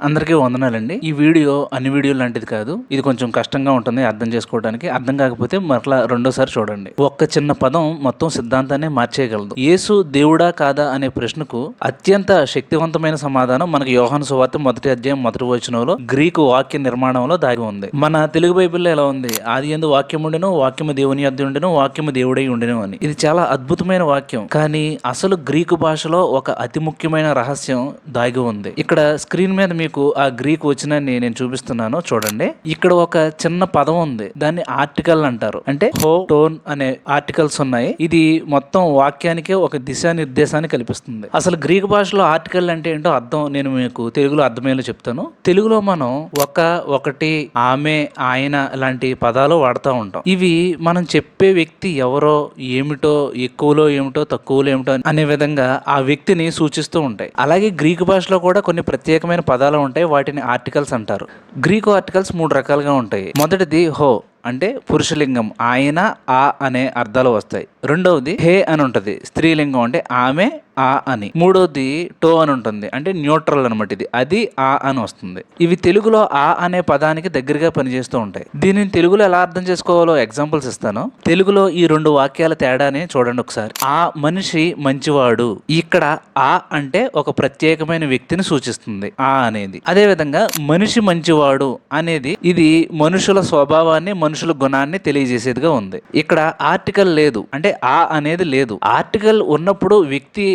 అందరికీ వందనాలండి. ఈ వీడియో అన్ని వీడియో లాంటిది కాదు. ఇది కొంచెం కష్టంగా ఉంటుంది అర్థం చేసుకోవడానికి. అర్థం కాకపోతే మరలా రెండోసారి చూడండి. ఒక్క చిన్న పదం మొత్తం సిద్ధాంతాన్ని మార్చేయగలదు. యేసు దేవుడా కాదా అనే ప్రశ్నకు అత్యంత శక్తివంతమైన సమాధానం మనకి యోహాను సువార్త మొదటి అధ్యాయం మొదటి వచనంలో గ్రీకు వాక్య నిర్మాణంలో దాగి ఉంది. మన తెలుగు బైబిల్లో ఎలా ఉంది? ఆది ఎందు వాక్యం ఉండెను వాక్యము దేవుని అద్దె ఉండెను వాక్యము దేవుడై ఉండెను అని. ఇది చాలా అద్భుతమైన వాక్యం. కానీ అసలు గ్రీకు భాషలో ఒక అతి ముఖ్యమైన రహస్యం దాగి ఉంది. ఇక్కడ స్క్రీన్ మీద మీ మీకు ఆ గ్రీక్ వచనాన్ని నేను చూపిస్తున్నాను చూడండి. ఇక్కడ ఒక చిన్న పదం ఉంది. దాన్ని ఆర్టికల్ అంటారు. అంటే హో టోన్ అనే ఆర్టికల్స్ ఉన్నాయి. ఇది మొత్తం వాక్యానికి ఒక దిశానిర్దేశాన్ని కల్పిస్తుంది. అసలు గ్రీక్ భాషలో ఆర్టికల్ అంటే ఏంటో అర్థం నేను మీకు తెలుగులో అర్థమయ్యేలా చెప్తాను. తెలుగులో మనం ఒక ఒకటి ఆమె ఆయన లాంటి పదాలు వాడుతూ ఉంటాం. ఇవి మనం చెప్పే వ్యక్తి ఎవరో ఏమిటో ఎక్కువలో ఏమిటో తక్కువలో ఏమిటో అనే విధంగా ఆ వ్యక్తిని సూచిస్తూ ఉంటాయి. అలాగే గ్రీకు భాషలో కూడా కొన్ని ప్రత్యేకమైన పదాలు ఉంటాయి వాటిని ఆర్టికల్స్ అంటారు. గ్రీకు ఆర్టికల్స్ మూడు రకాలుగా ఉంటాయి. మొదటిది హో అంటే పురుషలింగం ఆయన ఆ అనే అర్థాలు వస్తాయి. రెండవది హే అని ఉంటుంది. స్త్రీలింగం అంటే ఆమె ఆ అని. మూడవది టో అని ఉంటుంది. అంటే న్యూట్రల్ అనమాట ఇది. అది ఆ అని వస్తుంది. ఇవి తెలుగులో ఆ అనే పదానికి దగ్గరగా పనిచేస్తూ ఉంటాయి. దీనిని తెలుగులో ఎలా అర్థం చేసుకోవాలో ఎగ్జాంపుల్స్ ఇస్తాను. తెలుగులో ఈ రెండు వాక్యాల తేడాని చూడండి ఒకసారి. ఆ మనిషి మంచివాడు. ఇక్కడ ఆ అంటే ఒక ప్రత్యేకమైన వ్యక్తిని సూచిస్తుంది. ఆ అనేది. అదే విధంగా మనిషి మంచివాడు అనేది ఇది మనుషుల స్వభావాన్ని మనుషుల మనుషుల గుణాన్ని తెలియజేసేదిగా ఉంది. ఇక్కడ ఆర్టికల్ లేదు. అంటే ఆ అనేది లేదు. ఆర్టికల్ ఉన్నప్పుడు వ్యక్తి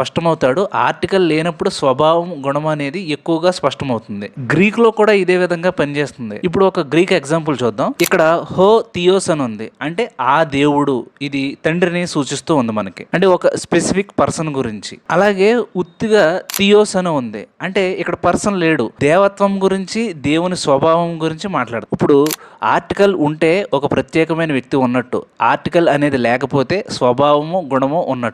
స్పష్టమవుతాడు. ఆర్టికల్ లేనప్పుడు స్వభావం గుణం అనేది ఎక్కువగా స్పష్టమవుతుంది. గ్రీక్లో కూడా ఇదే విధంగా పనిచేస్తుంది. ఇప్పుడు ఒక గ్రీక్ ఎగ్జాంపుల్ చూద్దాం. ఇక్కడ హో థియోస్ అని ఉంది. అంటే ఆ దేవుడు ఇది తండ్రిని సూచిస్తూ ఉంది మనకి. అంటే ఒక స్పెసిఫిక్ పర్సన్ గురించి. అలాగే ఉత్తిగా థియోస్ అని ఉంది. అంటే ఇక్కడ పర్సన్ లేడు. దేవత్వం గురించి దేవుని స్వభావం గురించి మాట్లాడు. ఇప్పుడు ఆర్టికల్ ఉంటే ఒక ప్రత్యేకమైన వ్యక్తి ఉన్నట్టు. ఆర్టికల్ అనేది లేకపోతే స్వభావము గుణము ఉన్నట్టు.